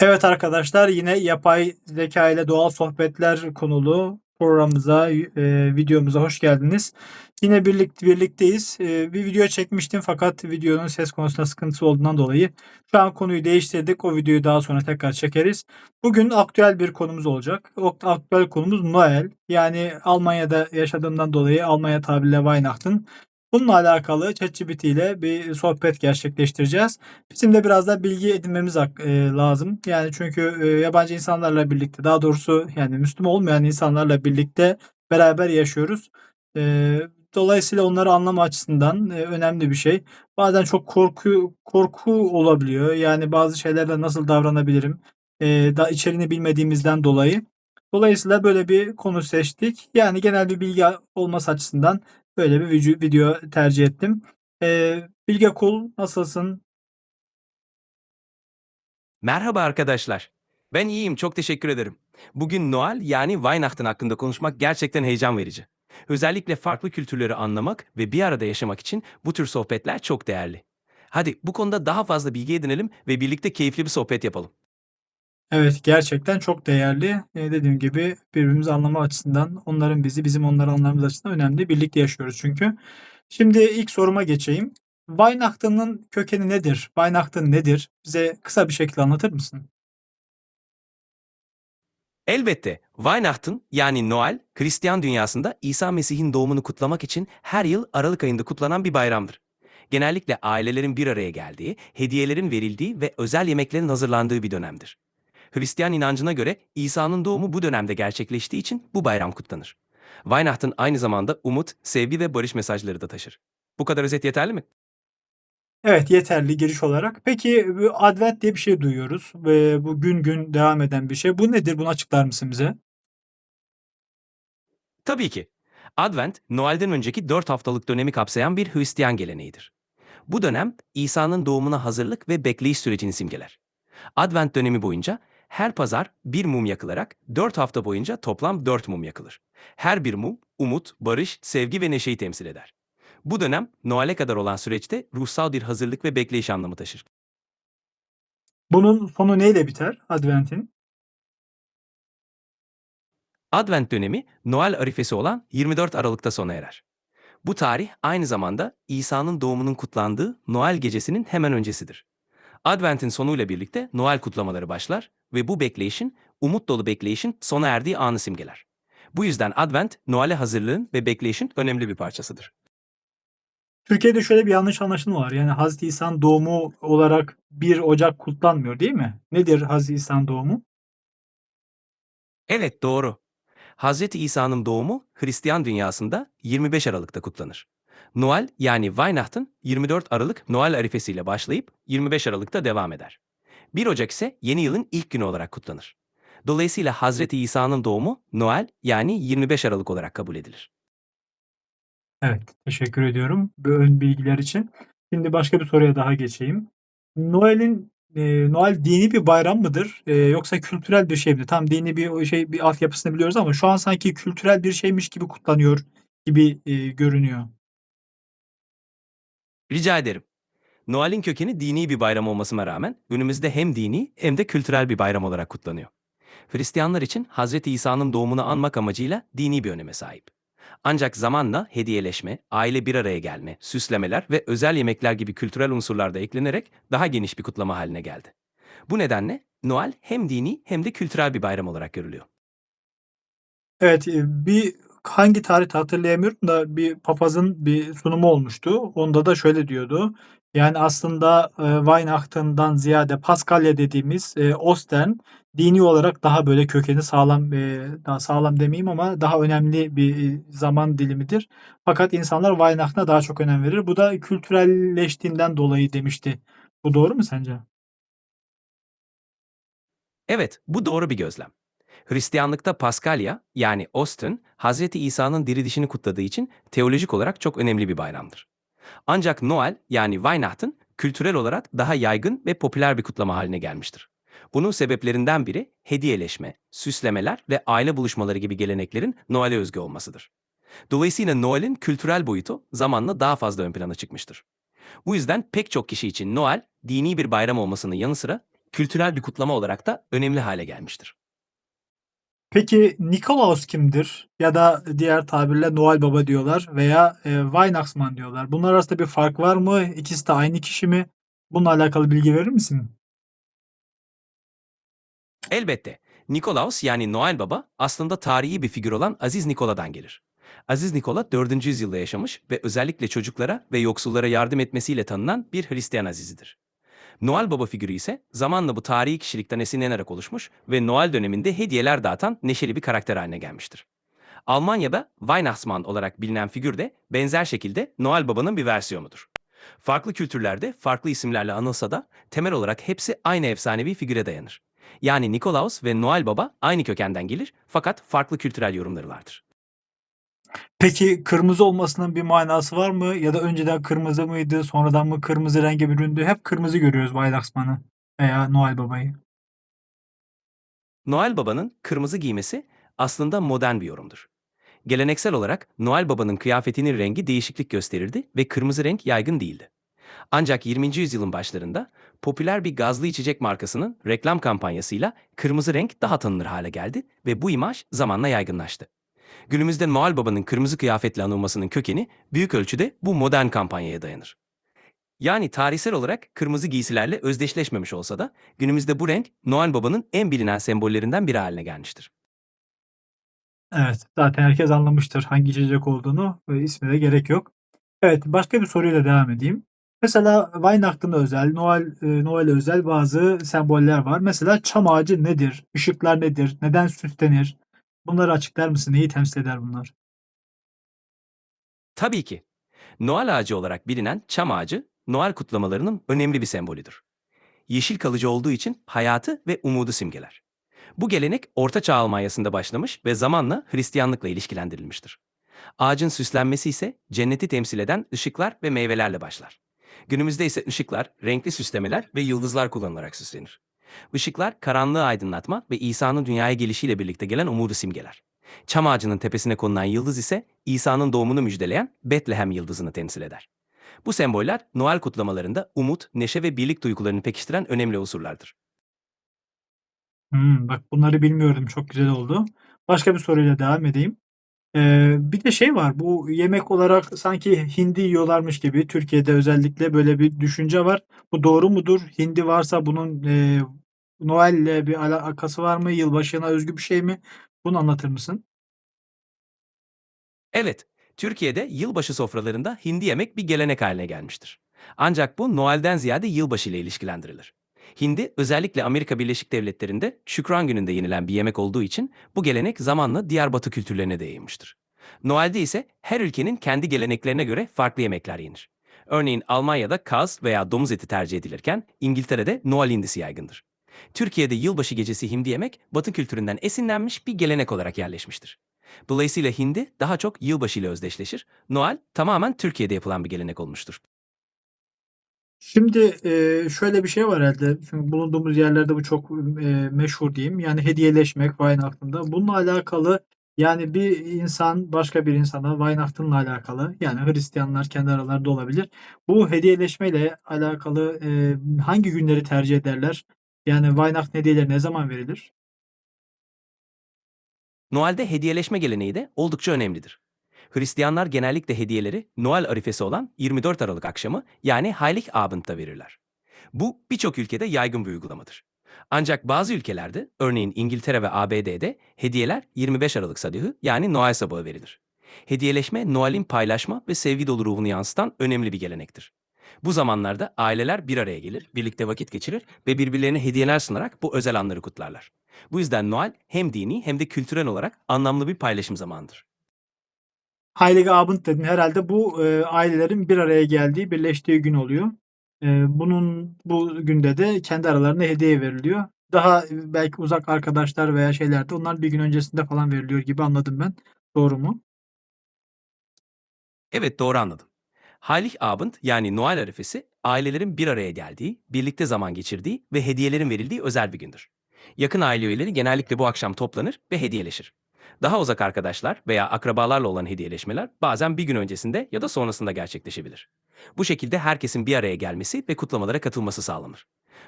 Evet arkadaşlar yine yapay zeka ile doğal sohbetler konulu programımıza, e, videomuza hoş geldiniz. Yine birlikte birlikteyiz. E, bir video çekmiştim fakat videonun ses konusunda sıkıntısı olduğundan dolayı şu an konuyu değiştirdik. O videoyu daha sonra tekrar çekeriz. Bugün aktüel bir konumuz olacak. O aktüel konumuz Noel. Yani Almanya'da yaşadığımdan dolayı Almanya tabiriyle Weihnachten. Bununla alakalı ChatGPT ile bir sohbet gerçekleştireceğiz. Bizim de biraz da bilgi edinmemiz e, lazım. Yani çünkü e, yabancı insanlarla birlikte daha doğrusu yani Müslüman olmayan insanlarla birlikte beraber yaşıyoruz. E, dolayısıyla onları anlama açısından önemli bir şey. Bazen çok korku korku olabiliyor. Yani bazı şeylerle nasıl davranabilirim? Da içeriğini bilmediğimizden dolayı. Dolayısıyla böyle bir konu seçtik. Yani genel bir bilgi olması açısından böyle bir video tercih ettim. E, Bilge Kul nasılsın? Merhaba arkadaşlar. Ben iyiyim, çok teşekkür ederim. Bugün Noel yani Weihnachten hakkında konuşmak gerçekten heyecan verici. Özellikle farklı kültürleri anlamak ve bir arada yaşamak için bu tür sohbetler çok değerli. Hadi bu konuda daha fazla bilgi edinelim ve birlikte keyifli bir sohbet yapalım. Evet, gerçekten çok değerli. Eee, dediğim gibi birbirimizi anlama açısından onların bizi, bizim onları anlamamız açısından önemli. Birlikte yaşıyoruz çünkü. Şimdi ilk soruma geçeyim. Weihnachten'ın kökeni nedir? Weihnachten nedir? Bize kısa bir şekilde anlatır mısın? Elbette Weihnachten yani Noel, Hristiyan dünyasında İsa Mesih'in doğumunu kutlamak için her yıl Aralık ayında kutlanan bir bayramdır. Genellikle ailelerin bir araya geldiği, hediyelerin verildiği ve özel yemeklerin hazırlandığı bir dönemdir. Hristiyan inancına göre İsa'nın doğumu bu dönemde gerçekleştiği için bu bayram kutlanır. Weihnachten aynı zamanda umut, sevgi ve barış mesajları da taşır. Bu kadar özet yeterli mi? Evet, yeterli giriş olarak. Peki Advent diye bir şey duyuyoruz ve bu gün gün devam eden bir şey. Bu nedir? Bunu açıklar mısın bize? Tabii ki. Advent, Noel'den önceki 4 haftalık dönemi kapsayan bir Hristiyan geleneğidir. Bu dönem İsa'nın doğumuna hazırlık ve bekleyiş sürecini simgeler. Advent dönemi boyunca her pazar bir mum yakılarak 4 hafta boyunca toplam 4 mum yakılır. Her bir mum umut, barış, sevgi ve neşeyi temsil eder. Bu dönem Noel'e kadar olan süreçte ruhsal bir hazırlık ve bekleyiş anlamı taşır. Bunun sonu neyle biter Advent'in? Advent dönemi Noel arifesi olan 24 Aralık'ta sona erer. Bu tarih aynı zamanda İsa'nın doğumunun kutlandığı Noel gecesinin hemen öncesidir. Advent'in sonuyla birlikte Noel kutlamaları başlar ve bu bekleyişin, umut dolu bekleyişin sona erdiği anı simgeler. Bu yüzden Advent, Noel'e hazırlığın ve bekleyişin önemli bir parçasıdır. Türkiye'de şöyle bir yanlış anlaşılma var. Yani Hazreti İsa'nın doğumu olarak 1 Ocak kutlanmıyor değil mi? Nedir Hazreti İsa'nın doğumu? Evet doğru. Hazreti İsa'nın doğumu Hristiyan dünyasında 25 Aralık'ta kutlanır. Noel yani Weihnachten 24 Aralık Noel arifesiyle başlayıp 25 Aralık'ta devam eder. 1 Ocak ise yeni yılın ilk günü olarak kutlanır. Dolayısıyla Hazreti İsa'nın doğumu Noel yani 25 Aralık olarak kabul edilir. Evet, teşekkür ediyorum bu ön bilgiler için. Şimdi başka bir soruya daha geçeyim. Noel'in e, Noel dini bir bayram mıdır? E, yoksa kültürel bir şey mi? Tam dini bir şey bir altyapısını biliyoruz ama şu an sanki kültürel bir şeymiş gibi kutlanıyor gibi e, görünüyor. Rica ederim. Noel'in kökeni dini bir bayram olmasına rağmen günümüzde hem dini hem de kültürel bir bayram olarak kutlanıyor. Hristiyanlar için Hazreti İsa'nın doğumunu anmak amacıyla dini bir öneme sahip. Ancak zamanla hediyeleşme, aile bir araya gelme, süslemeler ve özel yemekler gibi kültürel unsurlar da eklenerek daha geniş bir kutlama haline geldi. Bu nedenle Noel hem dini hem de kültürel bir bayram olarak görülüyor. Evet, e, bir hangi tarihte hatırlayamıyorum da bir papazın bir sunumu olmuştu. Onda da şöyle diyordu. Yani aslında e, Weihnachten'dan ziyade Paskalya dediğimiz e, Ostern dini olarak daha böyle kökeni sağlam, e, daha sağlam demeyeyim ama daha önemli bir e, zaman dilimidir. Fakat insanlar Weihnachten'a daha çok önem verir. Bu da kültürelleştiğinden dolayı demişti. Bu doğru mu sence? Evet, bu doğru bir gözlem. Hristiyanlıkta Paskalya yani Ostern, Hazreti İsa'nın dirilişini kutladığı için teolojik olarak çok önemli bir bayramdır. Ancak Noel yani Weihnachten kültürel olarak daha yaygın ve popüler bir kutlama haline gelmiştir. Bunun sebeplerinden biri hediyeleşme, süslemeler ve aile buluşmaları gibi geleneklerin Noel'e özgü olmasıdır. Dolayısıyla Noel'in kültürel boyutu zamanla daha fazla ön plana çıkmıştır. Bu yüzden pek çok kişi için Noel, dini bir bayram olmasının yanı sıra kültürel bir kutlama olarak da önemli hale gelmiştir. Peki Nikolaus kimdir? Ya da diğer tabirle Noel Baba diyorlar veya e, Weihnachtsmann diyorlar. Bunlar arasında bir fark var mı? İkisi de aynı kişi mi? Bununla alakalı bilgi verir misin? Elbette. Nikolaus yani Noel Baba aslında tarihi bir figür olan Aziz Nikola'dan gelir. Aziz Nikola 4. yüzyılda yaşamış ve özellikle çocuklara ve yoksullara yardım etmesiyle tanınan bir Hristiyan azizidir. Noel Baba figürü ise zamanla bu tarihi kişilikten esinlenerek oluşmuş ve Noel döneminde hediyeler dağıtan neşeli bir karakter haline gelmiştir. Almanya'da Weihnachtsmann olarak bilinen figür de benzer şekilde Noel Baba'nın bir versiyonudur. Farklı kültürlerde farklı isimlerle anılsa da temel olarak hepsi aynı efsanevi figüre dayanır. Yani Nikolaus ve Noel Baba aynı kökenden gelir fakat farklı kültürel yorumları vardır. Peki kırmızı olmasının bir manası var mı? Ya da önceden kırmızı mıydı, sonradan mı kırmızı renge büründü? Hep kırmızı görüyoruz Weihnachtsmann'ı veya Noel Baba'yı. Noel Baba'nın kırmızı giymesi aslında modern bir yorumdur. Geleneksel olarak Noel Baba'nın kıyafetinin rengi değişiklik gösterirdi ve kırmızı renk yaygın değildi. Ancak 20. yüzyılın başlarında popüler bir gazlı içecek markasının reklam kampanyasıyla kırmızı renk daha tanınır hale geldi ve bu imaj zamanla yaygınlaştı. Günümüzde Noel Baba'nın kırmızı kıyafetle anılmasının kökeni büyük ölçüde bu modern kampanyaya dayanır. Yani tarihsel olarak kırmızı giysilerle özdeşleşmemiş olsa da günümüzde bu renk Noel Baba'nın en bilinen sembollerinden biri haline gelmiştir. Evet, zaten herkes anlamıştır hangi içecek olduğunu ve ismi de gerek yok. Evet, başka bir soruyla devam edeyim. Mesela Weihnachts'ına özel, Noel e, Noel'e özel bazı semboller var. Mesela çam ağacı nedir? Işıklar nedir? Neden süslenir? Bunları açıklar mısın? Neyi temsil eder bunlar? Tabii ki. Noel ağacı olarak bilinen çam ağacı, Noel kutlamalarının önemli bir sembolüdür. Yeşil kalıcı olduğu için hayatı ve umudu simgeler. Bu gelenek Orta Çağ Almanya'sında başlamış ve zamanla Hristiyanlıkla ilişkilendirilmiştir. Ağacın süslenmesi ise cenneti temsil eden ışıklar ve meyvelerle başlar. Günümüzde ise ışıklar, renkli süslemeler ve yıldızlar kullanılarak süslenir. Işıklar karanlığı aydınlatma ve İsa'nın dünyaya gelişiyle birlikte gelen umudu simgeler. Çam ağacının tepesine konulan yıldız ise İsa'nın doğumunu müjdeleyen Betlehem yıldızını temsil eder. Bu semboller Noel kutlamalarında umut, neşe ve birlik duygularını pekiştiren önemli unsurlardır. Hımm, bak bunları bilmiyordum. Çok güzel oldu. Başka bir soruyla devam edeyim. Eee, bir de şey var, bu yemek olarak sanki hindi yiyorlarmış gibi Türkiye'de özellikle böyle bir düşünce var. Bu doğru mudur? Hindi varsa bunun, eee, Noel'le bir alakası var mı? Yılbaşına özgü bir şey mi? Bunu anlatır mısın? Evet, Türkiye'de yılbaşı sofralarında hindi yemek bir gelenek haline gelmiştir. Ancak bu Noel'den ziyade yılbaşı ile ilişkilendirilir. Hindi özellikle Amerika Birleşik Devletleri'nde Şükran Günü'nde yenilen bir yemek olduğu için bu gelenek zamanla diğer batı kültürlerine de yayılmıştır. Noel'de ise her ülkenin kendi geleneklerine göre farklı yemekler yenir. Örneğin Almanya'da kaz veya domuz eti tercih edilirken İngiltere'de Noel hindisi yaygındır. Türkiye'de yılbaşı gecesi hindi yemek batı kültüründen esinlenmiş bir gelenek olarak yerleşmiştir. Dolayısıyla hindi daha çok yılbaşı ile özdeşleşir. Noel tamamen Türkiye'de yapılan bir gelenek olmuştur. Şimdi, eee, şöyle bir şey var herhâlde. Çünkü bulunduğumuz yerlerde bu çok, eee, meşhur diyeyim. Yani hediyeleşmek Weihnachten'da. Bununla alakalı, yani bir insan başka bir insana Weihnachten'la alakalı, yani Hristiyanlar kendi aralarında olabilir. Bu hediyeleşmeyle alakalı, eee, hangi günleri tercih ederler? Yani Weihnachten hediyeleri ne zaman verilir? Noel'de hediyeleşme geleneği de oldukça önemlidir. Hristiyanlar genellikle hediyeleri Noel arifesi olan 24 Aralık akşamı yani Heiligabend'da verirler. Bu birçok ülkede yaygın bir uygulamadır. Ancak bazı ülkelerde, örneğin İngiltere ve ABD'de hediyeler 25 Aralık sabahı yani Noel sabahı verilir. Hediyeleşme Noel'in paylaşma ve sevgi dolu ruhunu yansıtan önemli bir gelenektir. Bu zamanlarda aileler bir araya gelir, birlikte vakit geçirir ve birbirlerine hediyeler sunarak bu özel anları kutlarlar. Bu yüzden Noel hem dini hem de kültürel olarak anlamlı bir paylaşım zamanıdır. Heiligabend dedin. Herhâlde bu, eee, ailelerin bir araya geldiği, birleştiği gün oluyor. Eee, bunun bu günde de kendi aralarında hediye veriliyor. Daha, eee, belki uzak arkadaşlar veya şeyler de onlar bir gün öncesinde falan veriliyor gibi anladım ben. Doğru mu? Evet doğru Heiligabend yani Noel arifesi ailelerin bir araya geldiği, birlikte zaman geçirdiği ve hediyelerin verildiği özel bir gündür. Yakın aile üyeleri genellikle bu akşam toplanır ve hediyeleşir. Daha uzak arkadaşlar veya akrabalarla olan hediyeleşmeler bazen bir gün öncesinde ya da sonrasında gerçekleşebilir. Bu şekilde herkesin bir araya gelmesi ve kutlamalara katılması sağlanır.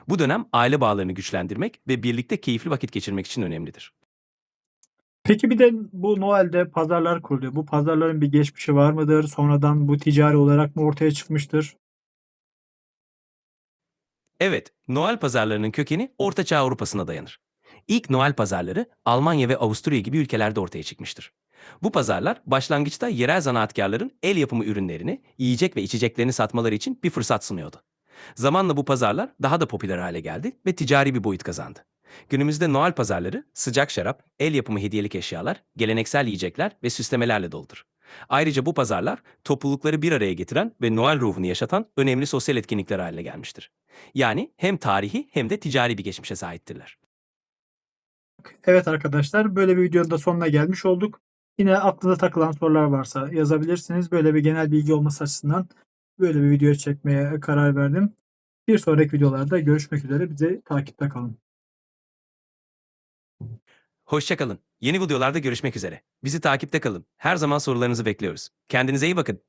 Bu dönem aile bağlarını güçlendirmek ve birlikte keyifli vakit geçirmek için önemlidir. Peki bir de bu Noel'de pazarlar kuruluyor. Bu pazarların bir geçmişi var mıdır? Sonradan bu ticari olarak mı ortaya çıkmıştır? Evet, Noel pazarlarının kökeni Orta Çağ Avrupa'sına dayanır. İlk Noel pazarları Almanya ve Avusturya gibi ülkelerde ortaya çıkmıştır. Bu pazarlar başlangıçta yerel zanaatkarların el yapımı ürünlerini, yiyecek ve içeceklerini satmaları için bir fırsat sunuyordu. Zamanla bu pazarlar daha da popüler hale geldi ve ticari bir boyut kazandı. Günümüzde Noel pazarları sıcak şarap, el yapımı hediyelik eşyalar, geleneksel yiyecekler ve süslemelerle doludur. Ayrıca bu pazarlar toplulukları bir araya getiren ve Noel ruhunu yaşatan önemli sosyal etkinlikler haline gelmiştir. Yani hem tarihi hem de ticari bir geçmişe sahiptirler. Evet arkadaşlar böyle bir videonun da sonuna gelmiş olduk. Yine aklınıza takılan sorular varsa yazabilirsiniz. Böyle bir genel bilgi olması açısından böyle bir video çekmeye karar verdim. Bir sonraki videolarda görüşmek üzere. Bizi takipte kalın. Hoşçakalın. Yeni videolarda görüşmek üzere. Bizi takipte kalın. Her zaman sorularınızı bekliyoruz. Kendinize iyi bakın.